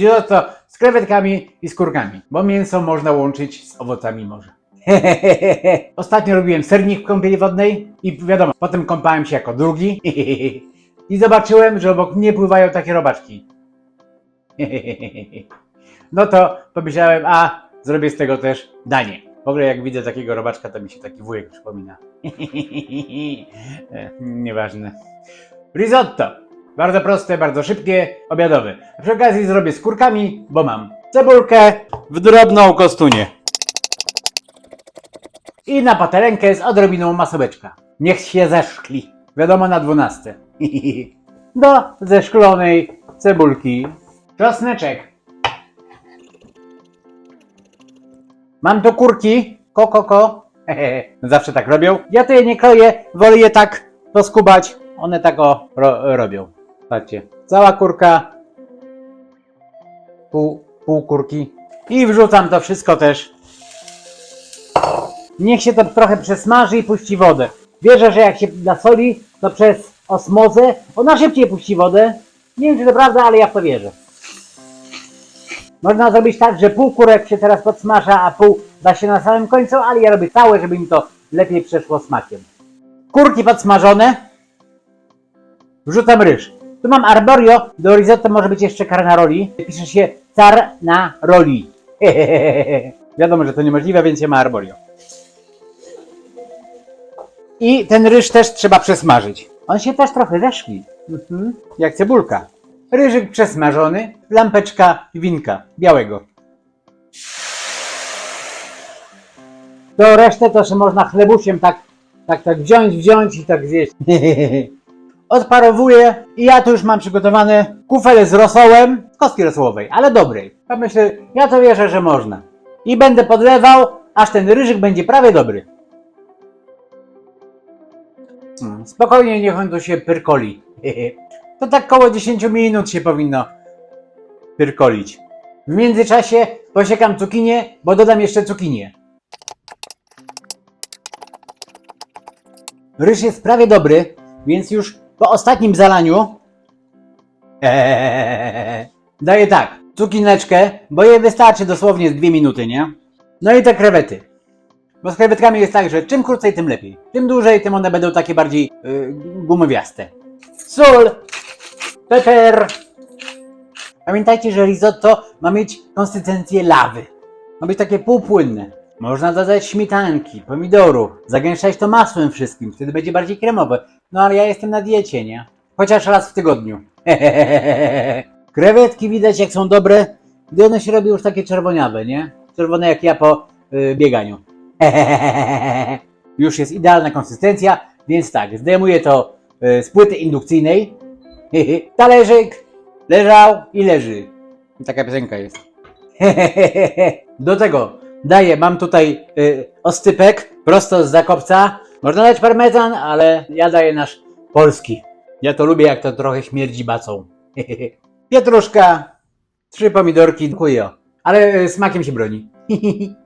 Risotto z krewetkami i skórkami, bo mięso można łączyć z owocami morza. Ostatnio robiłem sernik w kąpieli wodnej i wiadomo, potem kąpałem się jako drugi i zobaczyłem, że obok mnie pływają takie robaczki. No to pomyślałem, a zrobię z tego też danie. W ogóle jak widzę takiego robaczka, to mi się taki wujek przypomina. E, Nieważne. Risotto. Bardzo proste, bardzo szybkie, obiadowe. A przy okazji zrobię z kurkami, bo mam cebulkę w drobną kostunię. I na patelenkę z odrobiną masełeczka. Niech się zeszkli. Wiadomo na 12. Do zeszklonej cebulki. Czosneczek. Mam tu kurki. Ko, ko, ko. Zawsze tak robią. Ja to je nie kroję, wolę je tak poskubać. One tak o ro, robią. Patrzcie. Cała kurka. Pół, pół kurki. I wrzucam to wszystko też. Niech się to trochę przesmaży i puści wodę. Wierzę, że jak się nasoli, to przez osmozę ona szybciej puści wodę. Nie wiem, czy to prawda, ale ja w to wierzę. Można zrobić tak, że pół kurek się teraz podsmaża, a pół da się na samym końcu, ale ja robię całe, żeby mi to lepiej przeszło smakiem. Kurki podsmażone. Wrzucam ryż. Tu mam arborio, do risotto może być jeszcze carnaroli. Pisze się carnaroli. Wiadomo, że to niemożliwe, więc się ma arborio. I ten ryż też trzeba przesmażyć. On się też trochę zeszli. Mhm. Jak cebulka. Ryżyk przesmażony, lampeczka winka białego. To resztę to się można chlebusiem tak, tak, tak wziąć, wziąć i tak zjeść. Odparowuję i ja tu już mam przygotowany kufel z rosołem, z kostki rosołowej, ale dobrej. Ja myślę, ja to wierzę, że można. I będę podlewał, aż ten ryżyk będzie prawie dobry. Mm, Spokojnie, niech on tu się pyrkoli. To tak koło 10 minut się powinno pyrkolić. W międzyczasie posiekam cukinię, bo dodam jeszcze cukinię. Ryż jest prawie dobry, więc już po ostatnim zalaniu eee, daję tak, cukineczkę, bo jej wystarczy dosłownie 2 minuty, nie? No i te krewety. Bo z krewetkami jest tak, że czym krócej, tym lepiej. Tym dłużej, tym one będą takie bardziej yy, gumowiaste. Sól, peper. Pamiętajcie, że risotto ma mieć konsystencję lawy. Ma być takie półpłynne. Można dodać śmietanki, pomidoru, zagęszczać to masłem wszystkim, wtedy będzie bardziej kremowe. No ale ja jestem na diecie, nie? Chociaż raz w tygodniu. Krewetki widać jak są dobre, gdy one się robią już takie czerwoniawe, nie? Czerwone jak ja po y, bieganiu. Już jest idealna konsystencja, więc tak, zdejmuję to y, z płyty indukcyjnej. Talerzyk leżał i leży. Taka piosenka jest. Do tego daję, mam tutaj y, ostypek prosto z zakopca. Można dać parmezan, ale ja daję nasz polski. Ja to lubię, jak to trochę śmierdzi bacą. Pietruszka, trzy pomidorki, dziękuję. Ale y, smakiem się broni.